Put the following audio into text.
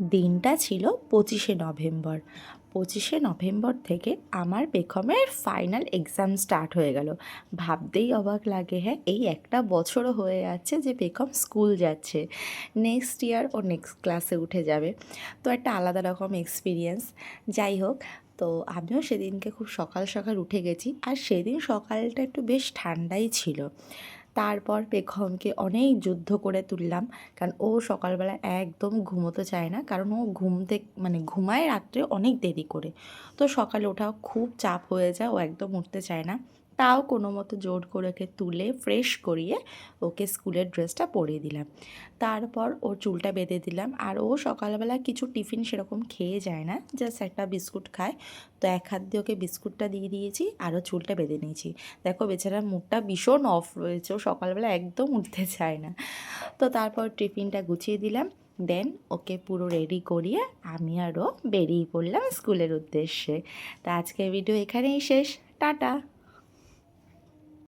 দিনটা ছিল পঁচিশে নভেম্বর। পঁচিশে নভেম্বর থেকে আমার বেকমের ফাইনাল এক্সাম স্টার্ট হয়ে গেল। ভাবতেই অবাক লাগে হ্যাঁ এই একটা বছরও হয়ে যাচ্ছে যে বেকম স্কুল যাচ্ছে। নেক্সট ইয়ার ও নেক্সট ক্লাসে উঠে যাবে। তো একটা আলাদা রকম এক্সপিরিয়েন্স যাই হোক, তো আমিও সেদিনকে খুব সকাল সকাল উঠে গেছি। আর সেদিন সকালটা একটু বেশ ঠান্ডাই ছিল। তারপর পেখমকে অনেক যুদ্ধ করে তুললাম। কারণ ও সকালবেলা একদম ঘুমোতে চায় না। কারণ ও ঘুম থেকে মানে ঘুমায় রাত্রে অনেক দেরি করে। তো সকালে ওঠা খুব চাপ হয়ে যায়। ও একদম উঠতে চায় না। তাও কোনো মতো জোর করে ওকে তুলে ফ্রেশ করিয়ে ওকে স্কুলের ড্রেসটা পরিয়ে দিলাম। তারপর ওর চুলটা বেঁধে দিলাম। আর ও সকালবেলা কিছু টিফিন সেরকম খেয়ে যায় না জাস্ট একটা বিস্কুট খায়। তো এক হাত দিয়ে ওকে বিস্কুটটা দিয়ে দিয়েছি আরও চুলটা বেঁধে নিয়েছি। দেখো বেচারার মুডটা ভীষণ অফ রয়েছে, ও সকালবেলা একদম উঠতে চায় না। তো তারপর টিফিনটা গুছিয়ে দিলাম। দেন ওকে পুরো রেডি করিয়ে আমি আরও বেরিয়ে পড়লাম স্কুলের উদ্দেশ্যে। তা আজকের ভিডিও এখানেই শেষ। টাটা!